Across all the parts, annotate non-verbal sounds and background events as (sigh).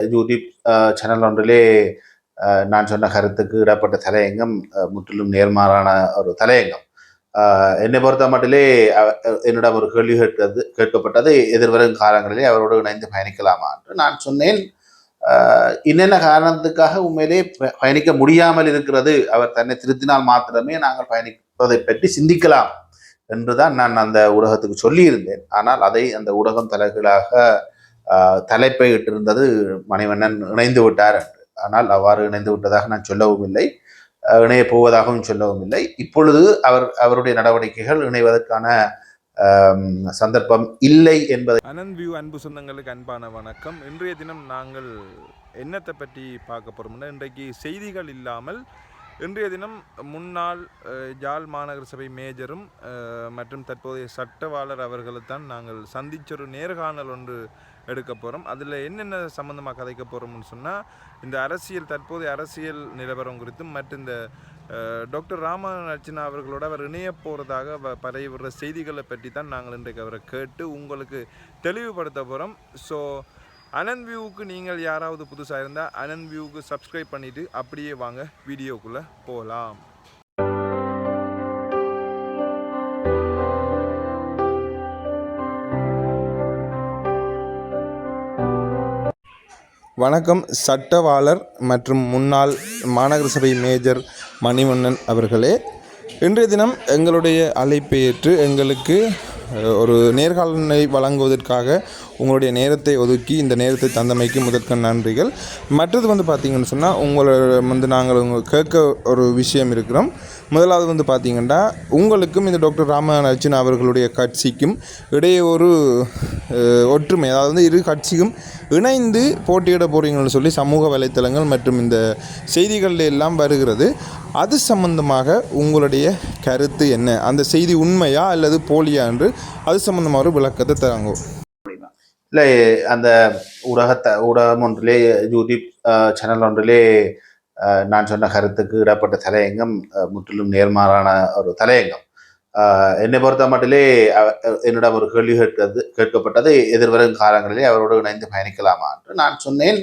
YouTube channel ஒன்றிலே நான் சொன்ன கருத்துக்கு இடப்பட்ட தலையங்கம் முற்றிலும் நேர்மாறான ஒரு தலையங்கம். என்னை பொறுத்த மட்டிலே என்னிடம் ஒரு கேள்வி கேட்கிறது கேட்கப்பட்டது எதிர்வரும் காலங்களிலே அவரோடு இணைந்து பயணிக்கலாமா என்று நான் சொன்னேன். என்னென்ன காரணத்துக்காக உண்மையிலே ப- பயணிக்க முடியாமல் இருக்கிறது அவர் தன்னை திருத்தினால் மாத்திரமே நாங்கள் பயணிப்பதை பற்றி சிந்திக்கலாம் என்றுதான் நான் அந்த ஊடகத்துக்கு சொல்லியிருந்தேன். ஆனால் அதை அந்த ஊடகம் தலைகளாக தலைப்பை இட்டிருந்தது மணிவண்ணன் இணைந்து விட்டார் என்று. ஆனால் அவ்வாறு இணைந்து விட்டதாக நான் சொல்லவும் இல்லை. இணைய போவதாகவும் சொல்லவும் இல்லை. இப்பொழுது அவர் அவருடைய நடவடிக்கைகள் இணைவதற்கான சந்தர்ப்பம் இல்லை என்பதை அனந்த் வியூ அன்பு சொந்தங்களுக்கு அன்பான வணக்கம். இன்றைய தினம் நாங்கள் என்னத்தை பற்றி பார்க்க போகிறோம்னா இன்றைக்கு செய்திகள் இல்லாமல் இன்றைய தினம் முன்னாள் ஜாழ் மாநகர சபை மேஜரும் மற்றும் தற்போதைய சட்டவாளர் அவர்களை தான் நாங்கள் சந்திச்சொரு நேர்காணல் ஒன்று எடுக்க போகிறோம் அதில் என்னென்ன சம்மந்தமாக கதைக்க போகிறோம்னு சொன்னால் இந்த அரசியல் தற்போதைய அரசியல் நிலவரம் குறித்தும் மற்றும் இந்த டாக்டர் ராமன் அர்ச்சனா அவர்களோட அவர் இணைய போகிறதாக பரவி செய்திகளை பற்றி தான் நாங்கள் இன்றைக்கு அவரை கேட்டு உங்களுக்கு தெளிவுபடுத்த போகிறோம் ஸோ அனந்த் வியூவுக்கு நீங்கள் யாராவது புதுசாக இருந்தால் அனந்த் வியூவுக்கு சப்ஸ்கிரைப் பண்ணிவிட்டு அப்படியே வாங்க வீடியோக்குள்ளே போகலாம் வணக்கம். சட்டவாளர் மற்றும் முன்னாள் மாநகர சபை மேஜர் மணிவண்ணன் அவர்களே. இன்றைய தினம் எங்களுடைய அழைப்பை ஏற்று எங்களுக்கு ஒரு நேர்காணலை வழங்குவதற்காக உங்களுடைய நேரத்தை ஒதுக்கி இந்த நேரத்தை தந்தமைக்கு முதற்கண் நன்றிகள். மற்றது வந்து பார்த்திங்கன்னு சொன்னால் உங்களை வந்து நாங்கள் உங்கள் கேட்க ஒரு விஷயம் இருக்கிறோம். முதலாவது வந்து பார்த்திங்கன்னா உங்களுக்கும் இந்த டாக்டர் ராமநாச்சின் அவர்களுடைய கட்சிக்கும் இடையே ஒரு ஒற்றுமை அதாவது வந்து இரு கட்சியும் இணைந்து போட்டியிட போகிறீங்கன்னு சொல்லி சமூக வலைத்தளங்கள் மற்றும் இந்த செய்திகளில் எல்லாம் வருகிறது. அது சம்பந்தமாக உங்களுடைய கருத்து என்ன? அந்த செய்தி உண்மையா அல்லது போலியா என்று அது சம்பந்தமாக ஒரு விளக்கத்தை தராங்க. இல்லை அந்த ஊடகத்தை ஊடகம் ஒன்றிலே யூடியூப் சேனல் ஒன்றிலே நான் சொன்ன கருத்துக்கு இடப்பட்ட தலையங்கம் முற்றிலும் நேர்மாறான ஒரு தலையங்கம் என்னை பொறுத்த மட்டிலே என்னிடம் ஒரு கேள்வி கேட்கிறது கேட்கப்பட்டது எதிர்வரும் காலங்களிலே அவரோடு இணைந்து பயணிக்கலாமா என்று நான் சொன்னேன்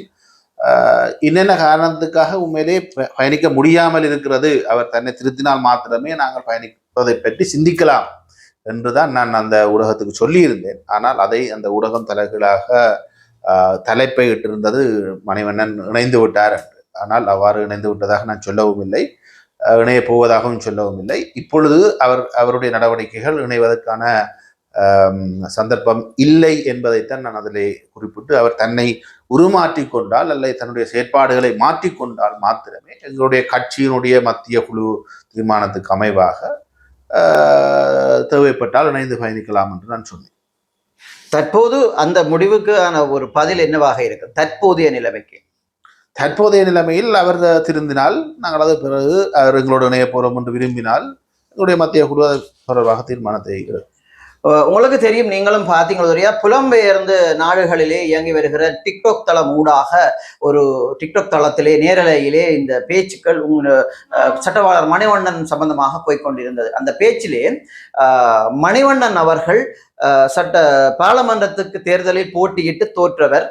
என்னென்ன காரணத்துக்காக உண்மையிலே ப- பயணிக்க முடியாமல் இருக்கிறது அவர் தன்னை திருத்தினால் மாத்திரமே நாங்கள் பயணிப்பதை பற்றி சிந்திக்கலாம் என்றுதான் நான் அந்த ஊடகத்துக்கு சொல்லியிருந்தேன். ஆனால் அதை அந்த ஊடகம் தலைகளாக தலைப்பை இட்டிருந்தது மணிவண்ணன் இணைந்து விட்டார் என்று. ஆனால் அவ்வாறு இணைந்து விட்டதாக நான் சொல்லவும் இல்லை. இணைய போவதாகவும் சொல்லவும் இல்லை. இப்பொழுது அவர் அவருடைய நடவடிக்கைகள் இணைவதற்கான சந்தர்ப்பம் இல்லை என்பதைத்தான் நான் அதிலே குறிப்பிட்டு அவர் தன்னை உருமாற்றி கொண்டால் அல்லது தன்னுடைய செயற்பாடுகளை மாற்றிக்கொண்டால் மாத்திரமே எங்களுடைய கட்சியினுடைய மத்திய குழு தீர்மானத்துக்கு அமைவாக தேவைப்பட்டால் இணைந்து பயணிக்கலாம் என்று நான் சொன்னேன். தற்போது அந்த முடிவுக்கான ஒரு பதில் என்னவாக இருக்கு தற்போதைய நிலைமைக்கு. தற்போதைய நிலைமையில் அவர் திருந்தினால் நாங்கள் அது பிறகு அவர் எங்களோடு இணைய போகிறோம் என்று விரும்பினால் எங்களுடைய மத்திய குழு தொடர்பாக தீர்மானத்தை உங்களுக்கு தெரியும் நீங்களும் பார்த்தீங்களா புலம்பெயர்ந்து நாடுகளிலே இயங்கி வருகிற டிக்டாக் தளம் ஊடாக ஒரு டிக்டாக் தளத்திலே நேரலையிலே இந்த பேச்சுக்கள் உங்க சட்டவாளர் மணிவண்ணன் சம்பந்தமாக போய்க்கொண்டிருந்தது. அந்த பேச்சிலே மணிவண்ணன் அவர்கள் சட்ட பாராளுமன்றத்துக்கு தேர்தலில் போட்டியிட்டு தோற்றவர்.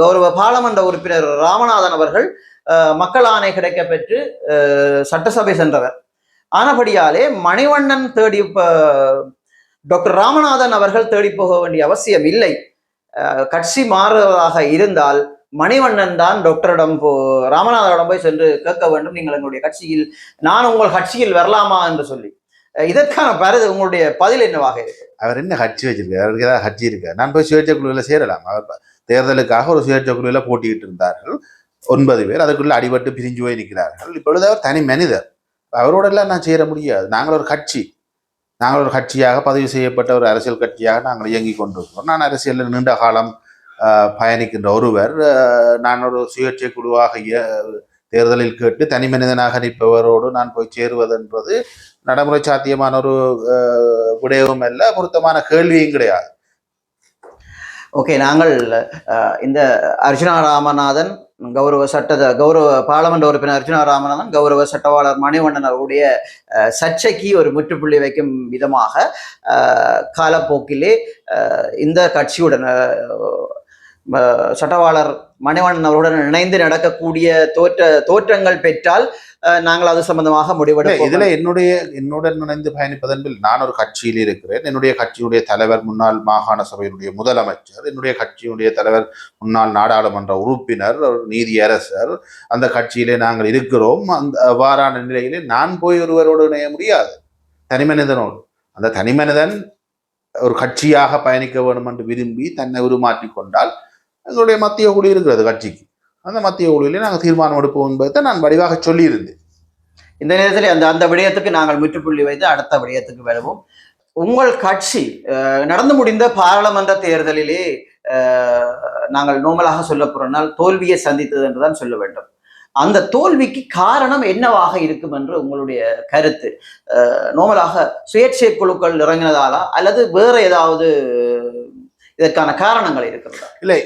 கௌரவ பாராளுமன்ற உறுப்பினர் ராமநாதன் அவர்கள் மக்கள் ஆணை கிடைக்க பெற்று சட்டசபை சென்றவர். ஆனபடியாலே மணிவண்ணன் தேடி டாக்டர் ராமநாதன் அவர்கள் தேடி போக வேண்டிய அவசியம் இல்லை. கட்சி மாறுவதாக இருந்தால் மணிவண்ணன் தான் டாக்டரிடம் போ ராமநாதனிடம் போய் சென்று கேட்க வேண்டும். நீங்கள் எங்களுடைய கட்சியில் நான் உங்கள் கட்சியில் வரலாமா என்று சொல்லி. இதற்கான பரது உங்களுடைய பதில் என்னவாக இருக்கு? அவர் என்ன கட்சி வச்சிருக்காரு? அவருக்கு ஏதாவது கட்சி இருக்கு? நான் போய் சுயேட்சை குழுவில் சேரலாம். அவர் தேர்தலுக்காக ஒரு சுயேட்சை குழுவில் போட்டிக்கிட்டு இருந்தார்கள். ஒன்பது பேர் அதுக்குள்ள அடிபட்டு பிரிஞ்சு போய் நிற்கிறார்கள். இப்பொழுது அவர் தனி மனிதர். அவரோடெல்லாம் நான் சேர முடியாது. நாங்கள் ஒரு கட்சி. நாங்கள் ஒரு கட்சியாக பதிவு செய்யப்பட்ட ஒரு அரசியல் கட்சியாக நாங்கள் இயங்கி கொண்டிருக்கிறோம். நான் அரசியலில் நீண்ட காலம் பயணிக்கின்ற ஒருவர். நான் ஒரு சுயேட்சை குழுவாக இய- தேர்தலில் கேட்டு தனி மனிதனாக நிற்பவரோடு நான் போய் சேருவதென்பது நடைமுறை சாத்தியமான ஒரு விடயமும் அல்ல பொருத்தமான கேள்வியும் கிடையாது. ஓகே நாங்கள் இந்த அர்ஜுனா ராமநாதன் கௌரவ சட்ட கௌரவ பாராளுமன்ற உறுப்பினர் அர்ஜுனா கௌரவ சட்டவாளர் மணிவண்ணன் அவருடைய சர்ச்சைக்கு ஒரு முற்றுப்புள்ளி வைக்கும் விதமாக காலப்போக்கிலே இந்த கட்சியுடன் சட்டவாளர் மணிவண்ணன் அவருடன் இணைந்து நடக்கக்கூடிய தோற்ற தோற்றங்கள் பெற்றால் அஹ், நாங்கள் அது சம்பந்தமாக இல்ல, முடிவெடுப்போம் இதுல என்னுடைய என்னுடன் இணைந்து பயணிப்பதன்பில் நான் ஒரு கட்சியில் இருக்கிறேன். என்னுடைய கட்சியுடைய தலைவர் முன்னாள் மாகாண சபையினுடைய முதலமைச்சர் என்னுடைய கட்சியினுடைய தலைவர் முன்னாள் நாடாளுமன்ற உறுப்பினர் ஒரு நீதியரசர். அந்த கட்சியிலே நாங்கள் இருக்கிறோம். அந்த அவ்வாறான நிலையிலே நான் போய் ஒருவரோடு இணைய முடியாது. தனிமனிதனோடு அந்த தனிமனிதன் ஒரு கட்சியாக பயணிக்க வேண்டும் என்று விரும்பி தன்னை உருமாற்றி கொண்டால் எங்களுடைய மத்திய குழு இருக்கிறது கட்சிக்கு. அந்த மத்திய குழுவிலே நாங்கள் தீர்மானம் எடுப்போம் என்பதை நான் வடிவாக சொல்லியிருந்தேன். இந்த நேரத்தில் அந்த அந்த விடயத்துக்கு நாங்கள் முற்றுப்புள்ளி வைத்து அடுத்த விடயத்துக்கு வருவோம். உங்கள் கட்சி நடந்து முடிந்த பாராளுமன்ற தேர்தலிலே நாங்கள் நோமலாக சொல்ல போறோம்னால் தோல்வியை சந்தித்தது என்றுதான் சொல்ல வேண்டும். அந்த தோல்விக்கு காரணம் என்னவாக இருக்கும் என்று உங்களுடைய கருத்து. நோமலாக சுயேட்சை குழுக்கள் இறங்கினதாலா அல்லது வேற ஏதாவது இதற்கான காரணங்கள் இருக்கிறதா? இல்லை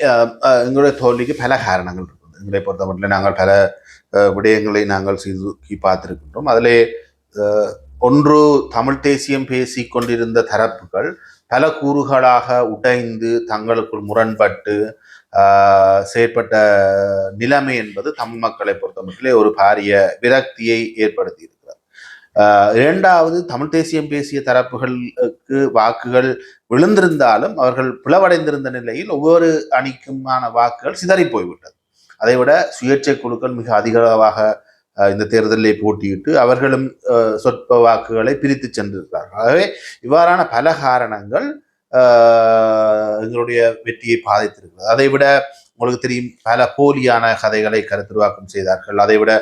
எங்களுடைய தோல்விக்கு பல காரணங்கள் இருக்குது. எங்களை பொறுத்தமட்டில் நாங்கள் பல விடயங்களை நாங்கள் செய்து பார்த்திருக்கின்றோம். அதில் ஒன்று தமிழ் தேசியம் பேசி கொண்டிருந்த தரப்புகள் பல கூறுகளாக உடைந்து தங்களுக்குள் முரண்பட்டு செயற்பட்ட நிலைமை என்பது தமிழ் மக்களை பொறுத்தமட்டிலே ஒரு பாரிய விரக்தியை ஏற்படுத்தியது இரண்டாவது தமிழ் தேசியம் பேசிய தரப்புகளுக்கு வாக்குகள் விழுந்திருந்தாலும் அவர்கள் பிளவடைந்திருந்த நிலையில் ஒவ்வொரு அணிக்குமான வாக்குகள் சிதறி போய்விட்டது. அதைவிட சுயேட்சை குழுக்கள் மிக அதிகளவாக இந்த தேர்தலில் போட்டியிட்டு அவர்களும் சொற்ப வாக்குகளை பிரித்து சென்றிருக்கிறார்கள். ஆகவே இவ்வாறான பல காரணங்கள் எங்களுடைய வெற்றியை பாதித்திருக்கிறது. அதைவிட உங்களுக்கு தெரியும் பல போலியான கதைகளை கருத்துருவாக்கம் செய்தார்கள். அதைவிட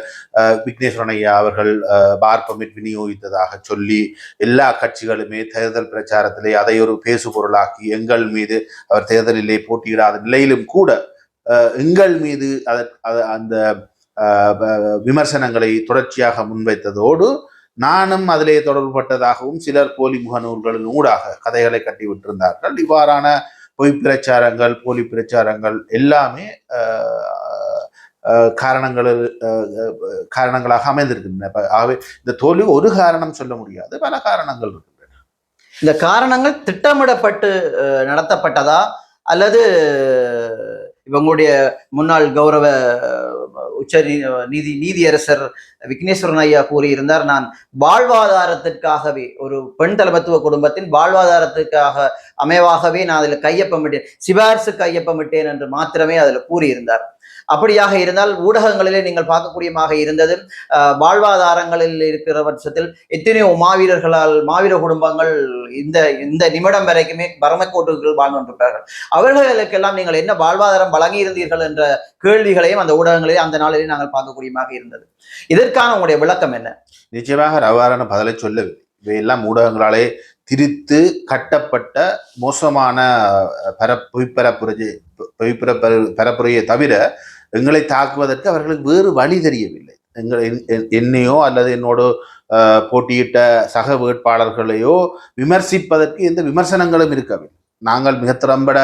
அஹ், விக்னேஸ்வரன் ஐயா அவர்கள் அஹ், பார் பர்மிட் விநியோகித்ததாக சொல்லி எல்லா கட்சிகளுமே தேர்தல் பிரச்சாரத்திலே அதை ஒரு பேசுபொருளாக்கி எங்கள் மீது அவர் தேர்தலிலே போட்டியிடாத நிலையிலும் கூட எங்கள் மீது அந்த விமர்சனங்களை தொடர்ச்சியாக முன்வைத்ததோடு நானும் அதிலே தொடர்புபட்டதாகவும் சிலர் போலி முகநூல்களின் ஊடாக கதைகளை கட்டி விட்டிருந்தார்கள் இவ்வாறான பொய் பிரச்சாரங்கள் போலி பிரச்சாரங்கள் எல்லாமே காரணங்கள் காரணங்களாக அமைந்திருக்கின்றன. ஆகவே இந்த தோல்வி ஒரு காரணம் சொல்ல முடியாது பல காரணங்கள் இருக்கின்றன. இந்த காரணங்கள் திட்டமிடப்பட்டு நடத்தப்பட்டதா? அல்லது இவங்களுடைய முன்னாள் கௌரவ உச்ச நீ- நீதி நீதியரசர் விக்னேஸ்வரன் ஐயா கூறியிருந்தார் நான் வாழ்வாதாரத்திற்காகவே ஒரு பெண் தலைமத்துவ குடும்பத்தின் வாழ்வாதாரத்திற்காக அமைவாகவே நான் அதில் கையொப்பமிட்டேன். சிபாரிசு கையொப்பமிட்டேன் என்று மாத்திரமே அதில் கூறியிருந்தார். அப்படியாக இருந்தால் ஊடகங்களிலே நீங்கள் பார்க்கக்கூடியமாக இருந்தது. வாழ்வாதாரங்களில் இருக்கிற பட்சத்தில் எத்தனையோ மாவீரர்களால் மாவீர குடும்பங்கள் இந்த இந்த நிமிடம் வரைக்குமே பரமக்கோட்டுகள் வாழ்ந்து கொண்டிருக்கிறார்கள் அவர்களுக்கெல்லாம் நீங்கள் என்ன வாழ்வாதாரம் வழங்கியிருந்தீர்கள் என்ற கேள்விகளையும் அந்த ஊடகங்களிலே அந்த நாளிலே நாங்கள் பார்க்கக்கூடியமாக இருந்தது. இதற்கான உங்களுடைய விளக்கம் என்ன? நிச்சயமாக அவ்வாறான பதிலை சொல்லவில்லை. இவையெல்லாம் ஊடகங்களாலே திரித்து கட்டப்பட்ட மோசமான அஹ், பர பொய்ப்பரப்புரையை பொய்ப்பரப்பு பரப்புரையை தவிர எங்களை தாக்குவதற்கு அவர்களுக்கு வேறு வழி தெரியவில்லை. எங்கள் என்- என்னையோ அல்லது என்னோட போட்டியிட்ட சக வேட்பாளர்களையோ விமர்சிப்பதற்கு எந்த விமர்சனங்களும் இருக்கவில்லை. நாங்கள் மிக திறம்பட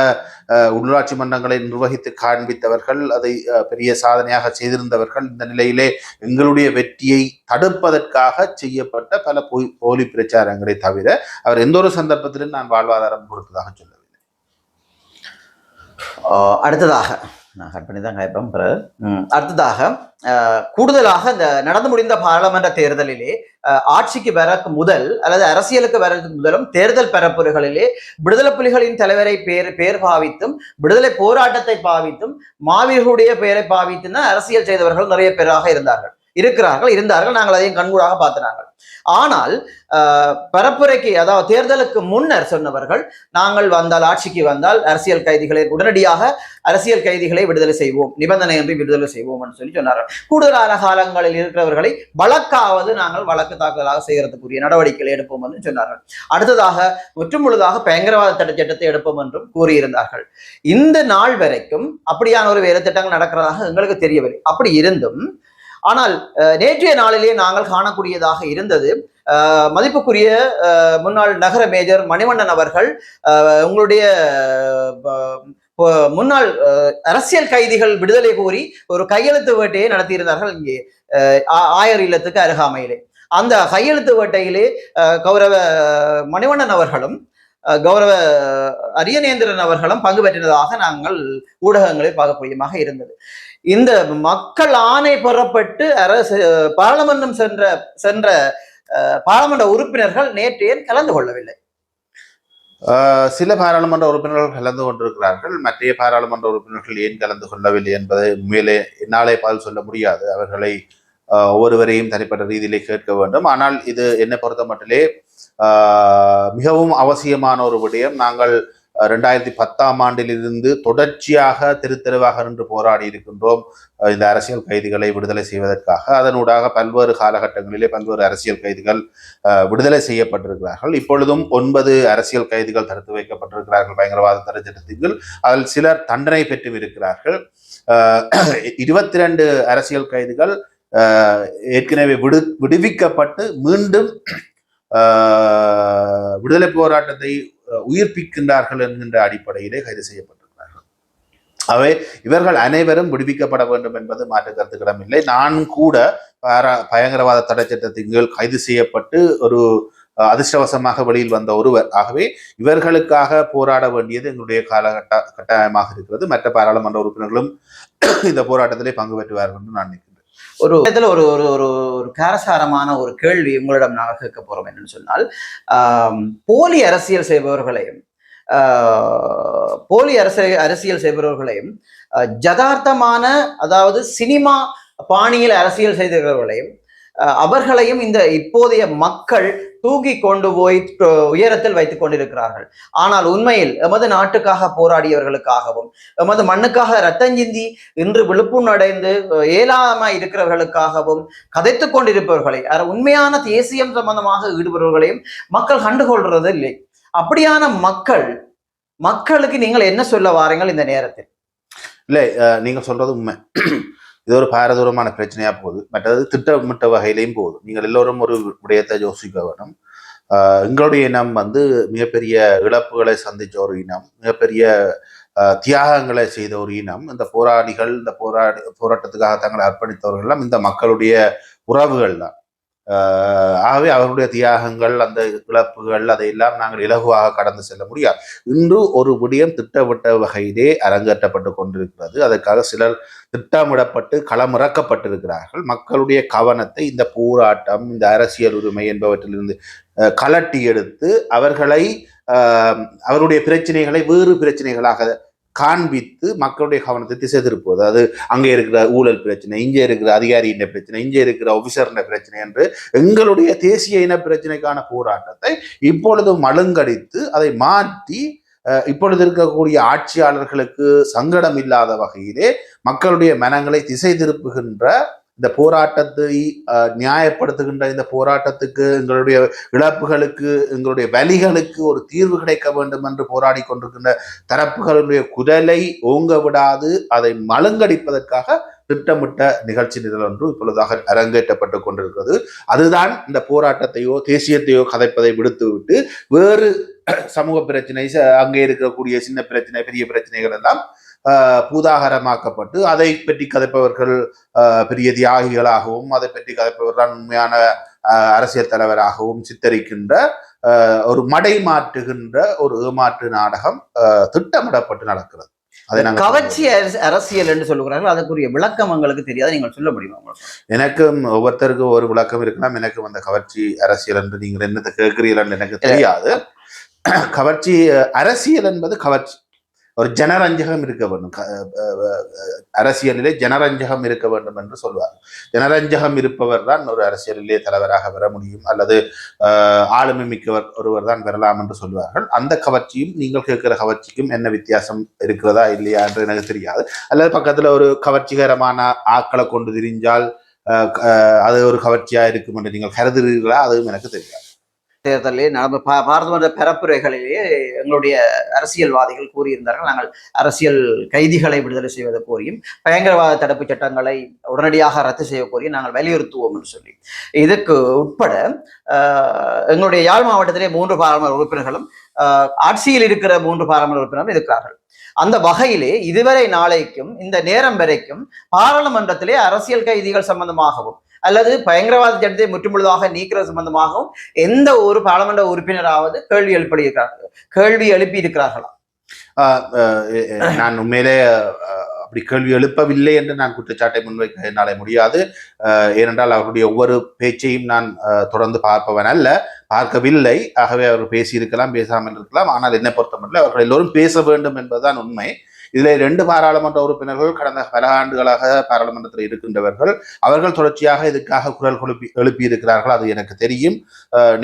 உள்ளாட்சி மன்றங்களை நிர்வகித்து காண்பித்தவர்கள் அதை பெரிய சாதனையாக செய்திருந்தவர்கள் இந்த நிலையிலே எங்களுடைய வெற்றியை தடுப்பதற்காக செய்யப்பட்ட பல போய் போலி பிரச்சாரங்களை தவிர அவர் எந்த ஒரு சந்தர்ப்பத்திலும் நான் வாழ்வாதாரம் கொடுத்ததாக சொல்லவில்லை. அடுத்ததாக நான் கட் பண்ணி தான் கேட்பேன் பிறகு. அடுத்ததாக ஆஹ், கூடுதலாக இந்த நடந்து முடிந்த பாராளுமன்ற தேர்தலிலே ஆஹ், ஆட்சிக்கு வரக்கு முதல் அல்லது அரசியலுக்கு வரதுக்கு முதலும் தேர்தல் பரப்புரைகளிலே விடுதலை புலிகளின் தலைவரை பேர் பேர் பாவித்தும் விடுதலை போராட்டத்தை பாவித்தும் மாவீரர்களுடைய பெயரை பாவித்தும் தான் அரசியல் செய்தவர்கள் நிறைய பேராக இருந்தார்கள். இருக்கிறார்கள் இருந்தார்கள் நாங்கள் அதையும் கண்கூடாக பார்த்தினார்கள். ஆனால் ஆஹ், பரப்புரைக்கு அதாவது தேர்தலுக்கு முன்னர் சொன்னவர்கள் நாங்கள் வந்தால் ஆட்சிக்கு வந்தால் அரசியல் கைதிகளை உடனடியாக அரசியல் கைதிகளை விடுதலை செய்வோம் நிபந்தனையின்றி விடுதலை செய்வோம் என்று சொல்லி சொன்னார்கள். கூடுதலான காலங்களில் இருக்கிறவர்களை வழக்காவது நாங்கள் வழக்கு தாக்குதலாக செய்யறதுக்குரிய நடவடிக்கைகளை எடுப்போம் என்று சொன்னார்கள். அடுத்ததாக முற்றுமுழுதாக பயங்கரவாத தடை சட்டத்தை எடுப்போம் என்றும் கூறியிருந்தார்கள். இந்த நாள் வரைக்கும் அப்படியான ஒரு வேலை திட்டங்கள் நடக்கிறதாக எங்களுக்கு தெரியவில்லை. அப்படி இருந்தும் ஆனால் அஹ், நேற்றைய நாளிலே நாங்கள் காணக்கூடியதாக இருந்தது. மதிப்புக்குரிய அஹ், முன்னாள் நகர மேஜர் மணிவண்ணன் அவர்கள் அஹ், உங்களுடைய முன்னாள் அஹ், அரசியல் கைதிகள் விடுதலை கோரி ஒரு கையெழுத்து வேட்டையை நடத்தியிருந்தார்கள் இங்கே அஹ், ஆயர் இல்லத்துக்கு அருகாமையிலே. அந்த கையெழுத்து வேட்டையிலே கௌரவ மணிவண்ணன் அவர்களும் அஹ், கௌரவ அரியநேந்திரன் அவர்களும் பங்கு பெற்றினதாக நாங்கள் ஊடகங்களில் பார்க்கக்கூடியமாக இருந்தது. இந்த மக்கள் ஆணை பெறப்பட்டு அரசு பாராளுமன்றம் சென்ற சென்ற பாராளுமன்ற உறுப்பினர்கள் நேற்று ஏன் கலந்து கொள்ளவில்லை? ஆஹ் சில பாராளுமன்ற உறுப்பினர்கள் கலந்து கொண்டிருக்கிறார்கள். மற்றைய பாராளுமன்ற உறுப்பினர்கள் ஏன் கலந்து கொள்ளவில்லை என்பதை உண்மையிலே என்னாலே பதில் சொல்ல முடியாது. அவர்களை ஒவ்வொருவரையும் தனிப்பட்ட ரீதியிலே கேட்க வேண்டும். ஆனால் இது என்னை பொறுத்த மட்டிலே ஆஹ் மிகவும் அவசியமான ஒரு விடயம். நாங்கள் ரெண்டாயிரத்தி பத்தாம் ஆண்டிலிருந்து தொடர்ச்சியாக தெருத்தெருவாக நின்று போராடி இருக்கின்றோம் இந்த அரசியல் கைதிகளை விடுதலை செய்வதற்காக. அதனூடாக பல்வேறு காலகட்டங்களிலே பல்வேறு அரசியல் கைதிகள் விடுதலை செய்யப்பட்டிருக்கிறார்கள். இப்பொழுதும் ஒன்பது அரசியல் கைதிகள் தடுத்து வைக்கப்பட்டிருக்கிறார்கள் பயங்கரவாத தடை சட்டத்தின் அதில் சிலர் தண்டனை பெற்றும் இருக்கிறார்கள் (clears throat) இருபத்தி ரெண்டு அரசியல் கைதிகள் ஏற்கனவே விடு விடுவிக்கப்பட்டு மீண்டும் விடுதலை போராட்டத்தை உயிர்ப்பிக்கின்றார்கள் என்கின்ற அடிப்படையிலே கைது செய்யப்பட்டிருக்கிறார்கள். அவை இவர்கள் அனைவரும் விடுவிக்கப்பட வேண்டும் என்பது மாற்று கருத்துக்கிடமில்லை நான் கூட பாரா பயங்கரவாத தடை சட்டத்தின் கீழ் கைது செய்யப்பட்டு ஒரு அதிர்ஷ்டவசமாக வெளியில் வந்த ஒருவர். ஆகவே இவர்களுக்காக போராட வேண்டியது எங்களுடைய காலகட்ட கட்டாயமாக இருக்கிறது. மற்ற பாராளுமன்ற உறுப்பினர்களும் இந்த போராட்டத்திலே பங்கு பெற்றுவார்கள் என்று நான் நினைக்கிறேன். ஒரு இதில் ஒரு ஒரு ஒரு ஒரு காரசாரமான ஒரு கேள்வி உங்களிடம் நாங்கள் கேட்க போறோம் என்னன்னு சொன்னால் போலி அரசியல் செய்பவர்களையும் ஆஹ், போலி அரசியல் அரசியல் செய்பவர்களையும் ஜதார்த்தமான அதாவது சினிமா பாணியில் அரசியல் செய்தவர்களையும் அவர்களையும் இந்த இப்போதைய மக்கள் தூக்கி கொண்டு போய் உயரத்தில் வைத்துக் கொண்டிருக்கிறார்கள். ஆனால் உண்மையில் எமது நாட்டுக்காக போராடியவர்களுக்காகவும் எமது மண்ணுக்காக ரத்தஞ்சிந்தி இன்று விழுப்புணடைந்து ஏலாமாய் இருக்கிறவர்களுக்காகவும் கதைத்துக் கொண்டிருப்பவர்களை உண்மையான தேசியம் சம்பந்தமாக ஈடுபடுபவர்களையும் மக்கள் கண்டுகொள்றது இல்லை அப்படியான மக்கள் மக்களுக்கு நீங்கள் என்ன சொல்ல வாரீங்கள் இந்த நேரத்தில்? இல்லை அஹ், நீங்க சொல்றது உண்மை. இது ஒரு பாரதூரமான பிரச்சனையாக போகுது. மற்றது திட்டமிட்ட வகையிலையும் போகுது. நீங்கள் எல்லோரும் ஒரு விடயத்தை யோசிக்க வேணும் எங்களுடைய இனம் வந்து மிகப்பெரிய இழப்புகளை சந்தித்த ஒரு இனம் மிகப்பெரிய தியாகங்களை செய்த ஒரு இனம். இந்த போராளிகள் இந்த போராடி போராட்டத்துக்காக தங்களை அர்ப்பணித்தவர்கள் எல்லாம் இந்த மக்களுடைய உறவுகள் தான். ஆகவே அவருடைய தியாகங்கள் அந்த இழப்புகள் அதையெல்லாம் நாங்கள் இலகுவாக கடந்து செல்ல முடியாது. இன்று ஒரு விடயம் திட்டமிட்ட வகையிலே அரங்கேற்றப்பட்டு கொண்டிருக்கிறது. அதற்காக சிலர் திட்டமிடப்பட்டு களமிறக்கப்பட்டிருக்கிறார்கள். மக்களுடைய கவனத்தை இந்த போராட்டம் இந்த அரசியல் உரிமை என்பவற்றிலிருந்து கலட்டி எடுத்து அவர்களை அவருடைய பிரச்சனைகளை வேறு பிரச்சனைகளாக காண்பித்து மக்களுடைய கவனத்தை திசை திருப்புவது அது அங்கே இருக்கிற ஊழல் பிரச்சனை இங்கே இருக்கிற அதிகாரியின் பிரச்சனை இங்கே இருக்கிற ஆபிசரின் பிரச்சனை என்று எங்களுடைய தேசிய இன பிரச்சனைக்கான போராட்டத்தை இப்பொழுது மழுங்கடித்து அதை மாற்றி இப்பொழுது இருக்கக்கூடிய ஆட்சியாளர்களுக்கு சங்கடம் இல்லாத வகையிலே மக்களுடைய மனங்களை திசை திருப்புகின்ற இந்த போராட்டத்தை நியாயப்படுத்துகின்ற இந்த போராட்டத்துக்கு எங்களுடைய இழப்புகளுக்கு எங்களுடைய வலிகளுக்கு ஒரு தீர்வு கிடைக்க வேண்டும் என்று போராடி கொண்டிருக்கின்ற தரப்புகளுடைய குரலை ஓங்க விடாது அதை மழுங்கடிப்பதற்காக திட்டமிட்ட நிகழ்ச்சி நிரல் ஒன்று இப்பொழுதாக அரங்கேற்றப்பட்டு கொண்டிருக்கிறது. அதுதான் இந்த போராட்டத்தையோ தேசியத்தையோ கதைப்பதை விடுத்துவிட்டு வேறு சமூக பிரச்சனை ச- அங்கே இருக்கக்கூடிய சின்ன பிரச்சனை பெரிய பிரச்சனைகள் எல்லாம் பூதாகரமாக்கப்பட்டு அதை பற்றி கதைப்பவர்கள் பெரிய தியாகிகளாகவும் அதை பற்றி கதைப்பவர் தான் உண்மையான அரசியல் தலைவராகவும் சித்தரிக்கின்ற ஒரு மடை மாற்றுகின்ற ஒரு ஏமாற்று நாடகம் திட்டமிடப்பட்டு நடக்கிறது. கவர்ச்சி அரச- அரசியல் என்று சொல்லுகிறார்கள். அதற்குரிய விளக்கம் உங்களுக்கு தெரியாது. நீங்கள் சொல்ல முடியுமா எனக்கும் ஒவ்வொருத்தருக்கும் ஒரு விளக்கம் இருக்கலாம். எனக்கும் அந்த கவர்ச்சி அரசியல் என்று நீங்கள் என்னத்தை கேட்கிறீர்கள் எனக்கு தெரியாது. கவர்ச்சி அரசியல் என்பது கவர்ச்சி ஒரு ஜனரஞ்சகம் இருக்க வேண்டும். அரசியலிலே ஜனரஞ்சகம் இருக்க வேண்டும் என்று சொல்வார் ஜனரஞ்சகம் இருப்பவர் தான் ஒரு அரசியலிலே தலைவராக வர முடியும். அல்லது ஆளுமை மிக்கவர் ஒருவர் தான் வரலாம் என்று சொல்வார்கள். அந்த கவர்ச்சியும் நீங்கள் கேட்கிற கவர்ச்சிக்கும் என்ன வித்தியாசம் இருக்கிறதா இல்லையா என்று எனக்கு தெரியாது. அல்லது பக்கத்தில் ஒரு கவர்ச்சிகரமான ஆக்களை கொண்டு திரிஞ்சால் அது ஒரு கவர்ச்சியாக இருக்கும் என்று நீங்கள் கருதுகிறீர்களா? அதுவும் எனக்கு தெரியாது. தேர்தலிலே நடந்த பா பாராளுமன்ற பரப்புரைகளிலே எங்களுடைய அரசியல்வாதிகள் கூறியிருந்தார்கள். நாங்கள் அரசியல் கைதிகளை விடுதலை செய்வதை கோரியும் பயங்கரவாத தடுப்பு சட்டங்களை உடனடியாக ரத்து செய்ய கோரியும் நாங்கள் வலியுறுத்துவோம் என்று சொல்லி. இதுக்கு உட்பட ஆஹ், எங்களுடைய யாழ் மாவட்டத்திலே மூன்று பாராளுமன்ற உறுப்பினர்களும் ஆட்சியில் இருக்கிற மூன்று பாராளுமன்ற உறுப்பினர்கள் இருக்கிறார்கள். அந்த வகையிலே இதுவரை நாளைக்கும் இந்த நேரம் வரைக்கும் பாராளுமன்றத்திலே அரசியல் கைதிகள் சம்பந்தமாகவும் அல்லது பயங்கரவாத சட்டத்தை முற்றுமுழுதாக நீக்கிறது சம்பந்தமாகவும் எந்த ஒரு பாராளுமன்ற உறுப்பினராவது கேள்வி எழுப்பியிருக்கிறார்கள். கேள்வி எழுப்பி இருக்கிறார்களா அஹ் அஹ் நான் உண்மையிலே அப்படி கேள்வி எழுப்பவில்லை என்று நான் குற்றச்சாட்டை முன்வைக்க என்னாலே முடியாது. ஏனென்றால் அவருடைய ஒவ்வொரு பேச்சையும் நான் அஹ், தொடர்ந்து பார்ப்பவன் அல்ல. பார்க்கவில்லை. ஆகவே அவர் பேசியிருக்கலாம் பேசாமல் இருக்கலாம். ஆனால் என்னை பொறுத்தமட்டில் அவர்கள் எல்லோரும் பேச வேண்டும் என்பதுதான் உண்மை. இதில் ரெண்டு பாராளுமன்ற உறுப்பினர்கள் கடந்த பல ஆண்டுகளாக பாராளுமன்றத்தில் இருக்கின்றவர்கள். அவர்கள் தொடர்ச்சியாக இதுக்காக குரல் எழுப்பி எழுப்பி இருக்கிறார்கள் அது எனக்கு தெரியும்.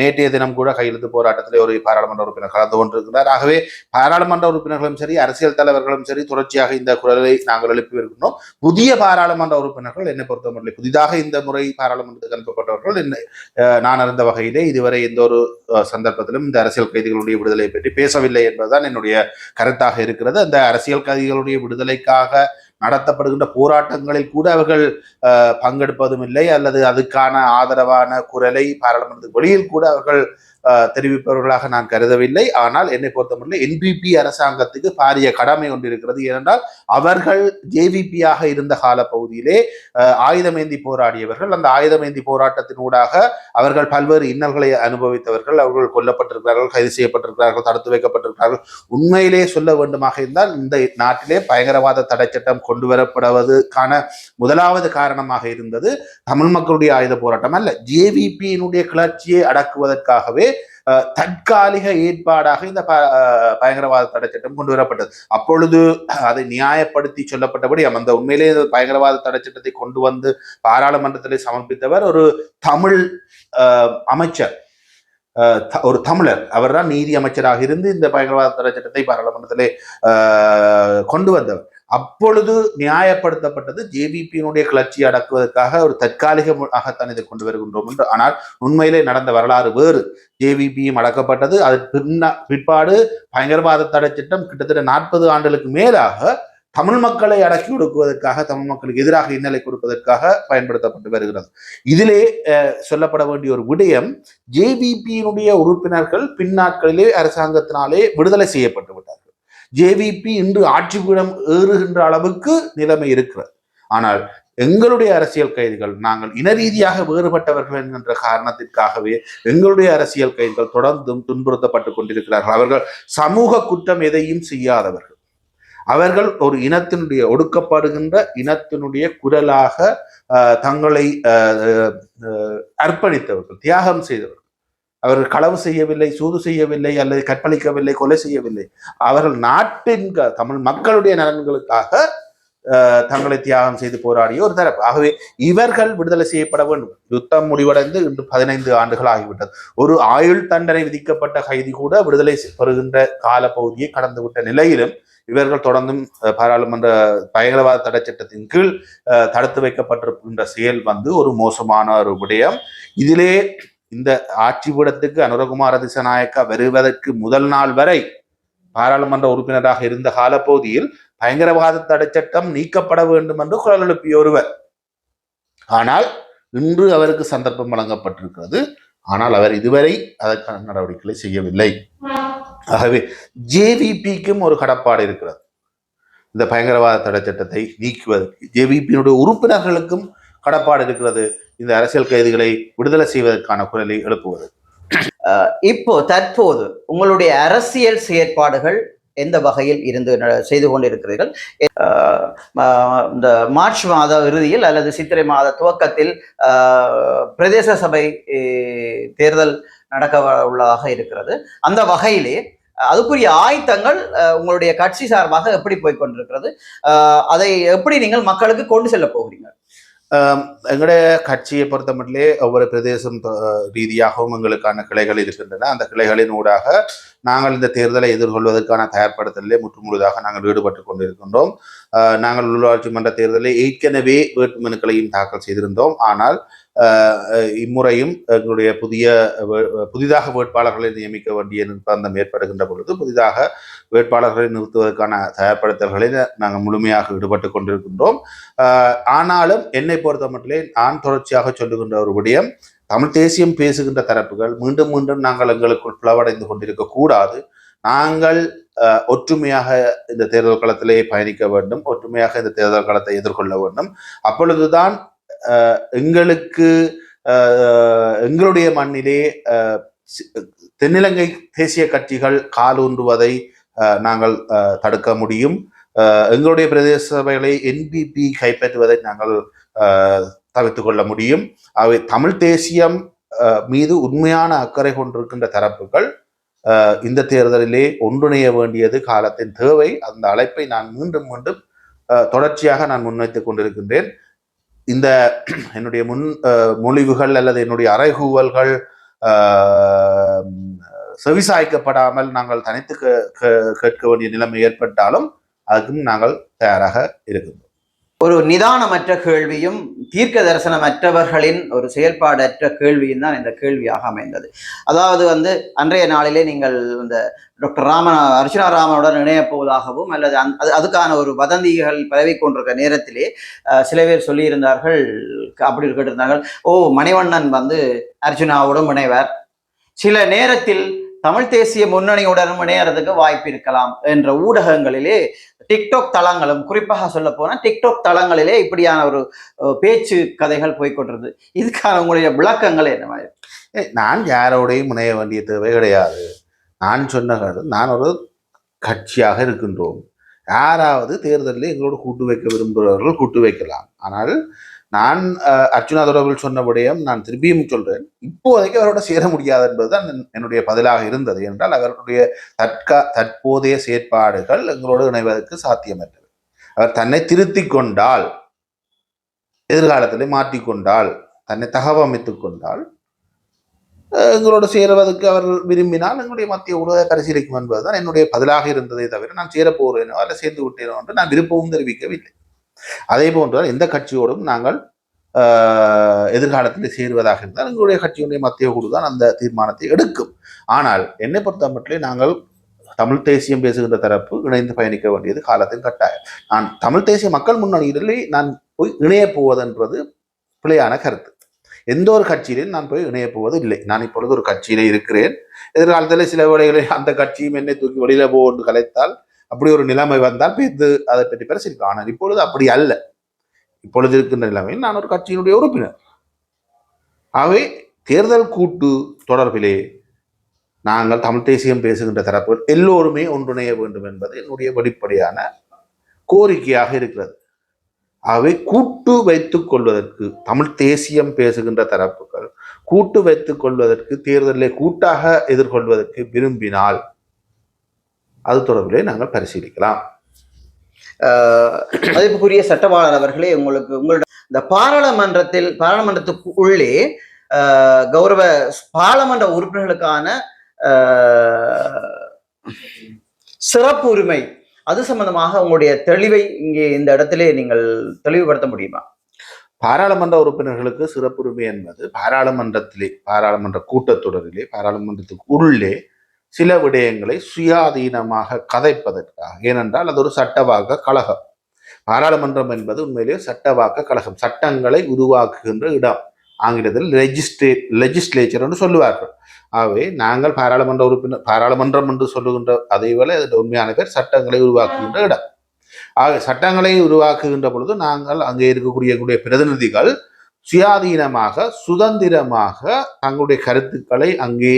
நேற்றைய தினம் கூட கையெழுத்து போராட்டத்திலே ஒரு பாராளுமன்ற உறுப்பினர் கலந்து கொண்டிருக்கிறார். ஆகவே பாராளுமன்ற உறுப்பினர்களும் சரி அரசியல் தலைவர்களும் சரி தொடர்ச்சியாக இந்த குரலை நாங்கள் எழுப்பி வருகின்றோம் புதிய பாராளுமன்ற உறுப்பினர்கள் என்னை பொறுத்தமட்டில் புதிதாக இந்த முறை பாராளுமன்றத்துக்கு அனுப்பப்பட்டவர்கள் என்ன நான் அறிந்த வகையிலே இதுவரை எந்த ஒரு சந்தர்ப்பத்திலும் இந்த அரசியல் கைதிகளுடைய விடுதலை பற்றி பேசவில்லை என்பதுதான் என்னுடைய கருத்தாக இருக்கிறது. அந்த அரசியல் சாதிகளுடைய விடுதலைக்காக நடத்தப்படுகின்ற போராட்டங்களில் கூட அவர்கள் அஹ், பங்கெடுப்பதும் இல்லை அல்லது அதுக்கான ஆதரவான குரலை பாராளுமன்றத்துக்கு வெளியில் கூட அவர்கள் தெரிவிப்பவர்களாக நான் கருதவில்லை. ஆனால் என்னை பொறுத்தமட்டில் என்பிபி அரசாங்கத்துக்கு பாரிய கடமை ஒன்று இருக்கிறது. ஏனென்றால் அவர்கள் ஜேவிபியாக இருந்த கால பகுதியிலே ஆயுதமேந்தி போராடியவர்கள். அந்த ஆயுதமேந்தி போராட்டத்தினூடாக அவர்கள் பல்வேறு இன்னல்களை அனுபவித்தவர்கள். அவர்கள் கொல்லப்பட்டிருக்கிறார்கள் கைது செய்யப்பட்டிருக்கிறார்கள் தடுத்து வைக்கப்பட்டிருக்கிறார்கள். உண்மையிலே சொல்ல வேண்டுமாக இருந்தால் இந்த நாட்டிலே பயங்கரவாத தடை சட்டம் கொண்டு வரப்படுவதற்கான முதலாவது காரணமாக இருந்தது தமிழ் மக்களுடைய ஆயுத போராட்டம் அல்ல. ஜேவிபியினுடைய கிளர்ச்சியை அடக்குவதற்காகவே தற்காலிக ஏற்பாடாக இந்த ப- பயங்கரவாத தடை சட்டம் கொண்டு வரப்பட்டது. அப்பொழுது அதை நியாயப்படுத்தி சொல்லப்பட்டபடி அந்த உண்மையிலேயே பயங்கரவாத தடை சட்டத்தை கொண்டு வந்து பாராளுமன்றத்திலே சமர்ப்பித்தவர் ஒரு தமிழ் அமைச்சர். த- ஒரு தமிழர். அவர்தான் நீதி அமைச்சராக இருந்து இந்த பயங்கரவாத தடை சட்டத்தை பாராளுமன்றத்திலே கொண்டு வந்தவர். அப்பொழுது நியாயப்படுத்தப்பட்டது. ஜேவிபியினுடைய கிளர்ச்சியை அடக்குவதற்காக ஒரு தற்காலிகமாகத்தான் இதை கொண்டு வருகின்றோம் என்று. ஆனால் உண்மையிலே நடந்த வரலாறு வேறு. ஜேவிபியும் அடக்கப்பட்டது. அது பின்னா பிற்பாடு பயங்கரவாத தடை சட்டம் கிட்டத்தட்ட நாற்பது ஆண்டுகளுக்கு மேலாக தமிழ் மக்களை அடக்கி ஒடுக்குவதற்காக தமிழ் மக்களுக்கு எதிராக இன்னலை கொடுப்பதற்காக பயன்படுத்தப்பட்டு வருகிறது. இதிலே சொல்லப்பட வேண்டிய ஒரு விடயம் ஜேவிபியினுடைய உறுப்பினர்கள் பின்னாட்களிலே அரசாங்கத்தினாலே விடுதலை செய்யப்பட்டு விட்டார் ஜேவிபி இன்று ஆட்சி பீடம் ஏறுகின்ற அளவுக்கு நிலைமை இருக்கிறது. ஆனால் எங்களுடைய அரசியல் கைதிகள் நாங்கள் இன ரீதியாக வேறுபட்டவர்கள் என்கின்ற காரணத்திற்காகவே எங்களுடைய அரசியல் கைதிகள் தொடர்ந்தும் துன்புறுத்தப்பட்டு கொண்டிருக்கிறார்கள். அவர்கள் சமூக குற்றம் எதையும் செய்யாதவர்கள். அவர்கள் ஒரு இனத்தினுடைய ஒடுக்கப்படுகின்ற இனத்தினுடைய குரலாக தங்களை அர்ப்பணித்தவர்கள் தியாகம் செய்தவர்கள். அவர்கள் களவு செய்யவில்லை சூது செய்யவில்லை அல்லது கற்பழிக்கவில்லை கொலை செய்யவில்லை. அவர்கள் நாட்டின் தமிழ் மக்களுடைய நலன்களுக்காக தங்களை தியாகம் செய்து போராடிய ஒரு தரப்பு. ஆகவே இவர்கள் விடுதலை செய்யப்பட வேண்டும். யுத்தம் முடிவடைந்து இன்று பதினைந்து ஆண்டுகள் ஆகிவிட்டது. ஒரு ஆயுள் தண்டனை விதிக்கப்பட்ட கைதி கூட விடுதலை செ- பெறுகின்ற காலப்பகுதியை கடந்துவிட்ட நிலையிலும் இவர்கள் தொடர்ந்தும் பாராளுமன்ற பயங்கரவாத தடை சட்டத்தின் கீழ் தடுத்து வைக்கப்பட்டிருக்கின்ற செயல் வந்து ஒரு மோசமான ஒரு விடயம். இதிலே இந்த ஆட்சிபுடத்துக்கு அனுரகுமார திசநாயக்கா வருவதற்கு முதல் நாள் வரை பாராளுமன்ற உறுப்பினராக இருந்த காலப்பகுதியில் பயங்கரவாத தடை சட்டம் நீக்கப்பட வேண்டும் என்று குரல் எழுப்பிய ஒருவர். ஆனால் இன்று அவருக்கு சந்தர்ப்பம் வழங்கப்பட்டிருக்கிறது. ஆனால் அவர் இதுவரை அதற்கான நடவடிக்கைகளை செய்யவில்லை. ஆகவே ஜேவிபிக்கும் ஒரு கடப்பாடு இருக்கிறது. இந்த பயங்கரவாத தடை சட்டத்தை நீக்குவதற்கு ஜேவிபியினுடைய உறுப்பினர்களுக்கும் கடப்பாடு இருக்கிறது. இந்த அரசியல் கைதிகளை விடுதலை செய்வதற்கான குரலை எழுப்புவது. இப்போ தற்போது உங்களுடைய அரசியல் செயற்பாடுகள் எந்த வகையில் இருந்து செய்து கொண்டிருக்கிறீர்கள்? இந்த மார்ச் மாத இறுதியில் அல்லது சித்திரை மாத துவக்கத்தில் பிரதேச சபை தேர்தல் நடக்க உள்ளதாக இருக்கிறது. அந்த வகையிலே அதுக்குரிய ஆயத்தங்கள் உங்களுடைய கட்சி சார்பாக எப்படி போய் கொண்டிருக்கிறது? அதை எப்படி நீங்கள் மக்களுக்கு கொண்டு செல்ல போகிறீங்க எங்களுடைய கட்சியை பொறுத்த மட்டிலே ஒவ்வொரு பிரதேசம் ரீதியாகவும் எங்களுக்கான கிளைகள் இருக்கின்றன. அந்த கிளைகளின் ஊடாக நாங்கள் இந்த தேர்தலை எதிர்கொள்வதற்கான தயார்படுத்தலிலே முற்றுமுழுதாக நாங்கள் ஈடுபட்டு கொண்டிருக்கின்றோம். நாங்கள் உள்ளாட்சி மன்ற தேர்தலில் ஏற்கனவே வேட்புமனுக்களையும் தாக்கல் செய்திருந்தோம். ஆனால் இம்முறையும் எங்களுடைய புதிய வே- புதிதாக வேட்பாளர்களை நியமிக்க வேண்டிய நிர்பந்தம் ஏற்படுகின்ற பொழுது புதிதாக வேட்பாளர்களை நிறுத்துவதற்கான தயார்படுத்தல்களில் நாங்கள் முழுமையாக ஈடுபட்டு கொண்டிருக்கின்றோம். ஆனாலும் என்னை பொறுத்த மட்டிலே நான் தொடர்ச்சியாக சொல்லுகின்ற ஒரு விடயம் தமிழ் தேசியம் பேசுகின்ற தரப்புகள் மீண்டும் மீண்டும் நாங்கள் எங்களுக்குள் பிளவடைந்து கொண்டிருக்க கூடாது. நாங்கள் ஒற்றுமையாக இந்த தேர்தல் களத்திலே பயணிக்க வேண்டும் ஒற்றுமையாக இந்த தேர்தல் களத்தை எதிர்கொள்ள வேண்டும். அப்பொழுதுதான் எங்களுக்கு எங்களுடைய மண்ணிலே தென்னிலங்கை தேசிய கட்சிகள் காலூன்றுவதை நாங்கள் அஹ், தடுக்க முடியும். எங்களுடைய பிரதேச சபைகளை என்பிபி கைப்பற்றுவதை நாங்கள் அஹ், தவிர்த்து கொள்ள முடியும். அவை தமிழ் தேசியம் அஹ், மீது உண்மையான அக்கறை கொண்டிருக்கின்ற தரப்புகள் இந்த தேர்தலிலே ஒன்றிணைய வேண்டியது காலத்தின் தேவை. அந்த அழைப்பை நான் மீண்டும் மீண்டும் தொடர்ச்சியாக நான் முன்வைத்துக் கொண்டிருக்கின்றேன். இந்த (clears throat) என்னுடைய முன் மொழிவுகள் அல்லது என்னுடைய அறைகூவல்கள் செவிசாய்க்கப்படாமல் நாங்கள் தனித்து கே- கேட்க வேண்டிய நிலைமை ஏற்பட்டாலும் அதுக்கும் நாங்கள் தயாராக இருக்கின்றோம். ஒரு நிதானமற்ற கேள்வியும் தீர்க்க தரிசனமற்றவர்களின் ஒரு செயல்பாடற்ற கேள்வியும் தான் இந்த கேள்வியாக அமைந்தது. அதாவது வந்து அன்றைய நாளிலே நீங்கள் இந்த டாக்டர் ராம அர்ச்சனா ராமனுடன் இணையப் போவதாகவும் அல்லது அந் அது அதுக்கான ஒரு வதந்திகள் பரவி கொண்டிருக்க நேரத்திலே சில பேர் சொல்லியிருந்தார்கள் அப்படி கேட்டிருந்தார்கள் ஓ மணிவண்ணன் வந்து அர்ஜுனாவுடன் இணைவர். சில நேரத்தில் தமிழ் தேசிய முன்னணியுடன் முன்னேறதுக்கு வாய்ப்பு இருக்கலாம் என்ற ஊடகங்களிலே டிக்டாக் தளங்களும் குறிப்பாக சொல்ல போனால் டிக்டாக் தளங்களிலே இப்படியான ஒரு பேச்சு கதைகள் போய்கொண்டிருது இதுக்கான உங்களுடைய விளக்கங்கள் என்ன மாதிரி? நான் யாரோடையும் முனைய வேண்டிய தேவை கிடையாது. நான் சொன்ன நான் ஒரு கட்சியாக இருக்கின்றோம். யாராவது தேர்தலில் எங்களோடு கூட்டு வைக்க விரும்புகிறவர்கள் கூட்டு வைக்கலாம். ஆனால் நான் அர்ஜுனா தொடர்பில் சொன்ன சொன்னபடியும் நான் திருப்பியும் சொல்றேன். இப்போதைக்கு அவரோட சேர முடியாது என்பதுதான் என்னுடைய பதிலாக இருந்தது. என்றால் அவருடைய தற்கா தற்போதைய செயற்பாடுகள் எங்களோடு இணைவதற்கு சாத்தியமற்றது. அவர் தன்னை திருத்தி கொண்டால் எதிர்காலத்திலே மாற்றிக்கொண்டால் தன்னை தகவமைத்து கொண்டால் எங்களோடு சேருவதற்கு அவர் விரும்பினால் எங்களுடைய மத்திய உலக பரிசீலிக்கும் என்பதுதான் என்னுடைய பதிலாக இருந்ததே தவிர நான் சேரப்போகிறேனோ அல்ல சேர்ந்து விட்டேனோ என்று நான் விருப்பமும் தெரிவிக்கவில்லை. அதே போன்றுதான் எந்த கட்சியோடும் நாங்கள் எதிர்காலத்தில் சேருவதாக இருந்தால் எங்களுடைய கட்சியினுடைய மத்திய குழு தான் அந்த தீர்மானத்தை எடுக்கும். ஆனால் என்னை பொறுத்த மட்டும் நாங்கள் தமிழ் தேசியம் பேசுகின்ற தரப்பு இணைந்து பயணிக்க வேண்டியது காலத்தின் கட்டாயம். நான் தமிழ் தேசிய மக்கள் முன்னணியிலே நான் போய் இணையப் போவதென்றது பிழையான கருத்து. எந்த ஒரு கட்சியிலும் நான் போய் இணையப் போவது இல்லை நான் இப்பொழுது ஒரு கட்சியிலே இருக்கிறேன். எதிர்காலத்தில் சில வேளைகளில் அந்த கட்சியும் என்னை தூக்கி வெளியில போன்று கலைத்தால் அப்படி ஒரு நிலைமை வந்தால் பேத்து அதை பற்றி பேசியிருக்கோம் ஆனால் இப்பொழுது அப்படி அல்ல. இப்பொழுது இருக்கின்ற நிலைமையில் நான் ஒரு கட்சியினுடைய உறுப்பினர். ஆகவே தேர்தல் கூட்டு தொடர்பிலே நாங்கள் தமிழ் தேசியம் பேசுகின்ற தரப்புகள் எல்லோருமே ஒன்றிணைய வேண்டும் என்பது என்னுடைய வெளிப்படையான கோரிக்கையாக இருக்கிறது. ஆகவே கூட்டு வைத்துக் கொள்வதற்கு தமிழ் தேசியம் பேசுகின்ற தரப்புகள் கூட்டு வைத்துக் கொள்வதற்கு தேர்தலை கூட்டாக எதிர்கொள்வதற்கு விரும்பினால் அது தொடர்பிலே நாங்கள் பரிசீலிக்கலாம். மதிப்புக்குரிய சட்டவாளர் அவர்களே உங்களுக்கு உங்களோட இந்த பாராளுமன்றத்தில் பாராளுமன்றத்துக்கு உள்ளே கௌரவ பாராளுமன்ற உறுப்பினர்களுக்கான சிறப்பு உரிமை அது சம்பந்தமாக உங்களுடைய தெளிவை இங்கே இந்த இடத்திலே நீங்கள் தெளிவுபடுத்த முடியுமா? பாராளுமன்ற உறுப்பினர்களுக்கு சிறப்புரிமை என்பது பாராளுமன்றத்திலே பாராளுமன்ற கூட்டத்தொடரிலே பாராளுமன்றத்துக்கு உள்ளே சில விடயங்களை சுயாதீனமாக கதைப்பதற்காக. ஏனென்றால் அது ஒரு சட்டவாக்க கழகம். பாராளுமன்றம் என்பது உண்மையிலேயே சட்டவாக்க கழகம். சட்டங்களை உருவாக்குகின்ற இடம். ஆங்கிலத்தில் லெஜிஸ்ட்ரே லெஜிஸ்லேச்சர் என்று சொல்லுவார்கள். ஆகவே நாங்கள் பாராளுமன்ற உறுப்பினர் பாராளுமன்றம் என்று சொல்லுகின்ற அதே போல உண்மையான பேர் சட்டங்களை உருவாக்குகின்ற இடம். ஆக சட்டங்களை உருவாக்குகின்ற பொழுது நாங்கள் அங்கே இருக்கக்கூடிய கூடிய பிரதிநிதிகள் சுயாதீனமாக சுதந்திரமாக தங்களுடைய கருத்துக்களை அங்கே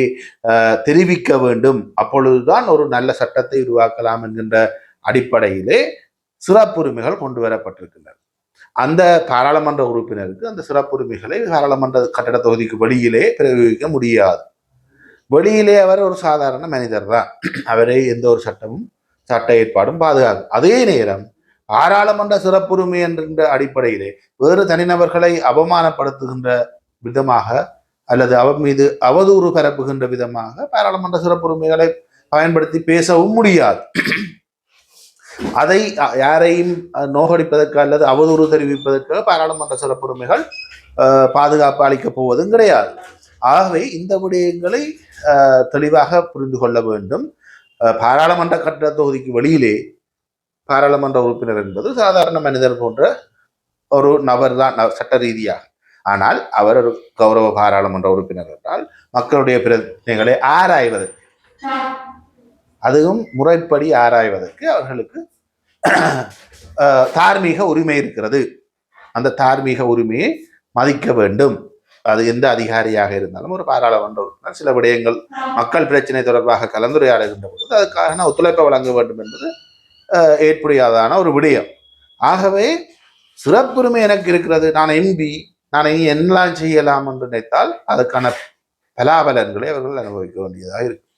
தெரிவிக்க வேண்டும். அப்பொழுதுதான் ஒரு நல்ல சட்டத்தை உருவாக்கலாம் என்கின்ற அடிப்படையிலே சிறப்புரிமைகள் கொண்டு வரப்பட்டிருக்கின்றன. அந்த பாராளுமன்ற உறுப்பினருக்கு அந்த சிறப்புரிமைகளை பாராளுமன்ற கட்டட தொகுதிக்கு வெளியிலே பிரயோகிக்க முடியாது. வெளியிலே அவர் ஒரு சாதாரண மனிதர் தான் அவரை எந்த ஒரு சட்டமும் சட்ட ஏற்பாடும் பாதுகாக்கும் அதே நேரம் பாராளுமன்ற சிறப்புரிமை என்கின்ற அடிப்படையிலே வேறு தனிநபர்களை அவமானப்படுத்துகின்ற விதமாக அல்லது அவர் மீது அவதூறு பரப்புகின்ற விதமாக பாராளுமன்ற சிறப்புரிமைகளை பயன்படுத்தி பேசவும் முடியாது. அதை யாரையும் நோகடிப்பதற்கு அல்லது அவதூறு தெரிவிப்பதற்கு பாராளுமன்ற சிறப்புரிமைகள் பாதுகாப்பு அளிக்கப் போவதும் கிடையாது. ஆகவே இந்த விடயங்களை தெளிவாக புரிந்து கொள்ள வேண்டும். பாராளுமன்ற கட்டட தொகுதிக்கு வெளியிலே பாராளுமன்ற உறுப்பினர் என்பது சாதாரண மனிதர் போன்ற ஒரு நபர் தான் ந- சட்ட ரீதியாக. ஆனால் அவர் ஒரு கௌரவ பாராளுமன்ற உறுப்பினர் என்றால் மக்களுடைய பிரச்சனைகளை ஆராய்வது. அதுவும் முறைப்படி ஆராய்வதற்கு அவர்களுக்கு தார்மீக உரிமை இருக்கிறது. அந்த தார்மீக உரிமையை மதிக்க வேண்டும். அது எந்த அதிகாரியாக இருந்தாலும் ஒரு பாராளுமன்ற உறுப்பினர் சில விடயங்கள் மக்கள் பிரச்சனை தொடர்பாக கலந்துரையாடுகின்ற பொழுது அதுக்கான ஒத்துழைப்பை வழங்க வேண்டும் என்பது ஏற்புடையாதான ஒரு விடயம். ஆகவே சிறப்புரிமை எனக்கு இருக்கிறது. நான் எம்பி நான் இனி என்னெல்லாம் செய்யலாம் என்று நினைத்தால் அதுக்கான பலாபலன்களை அவர்கள் அனுபவிக்க வேண்டியதாக இருக்கும்.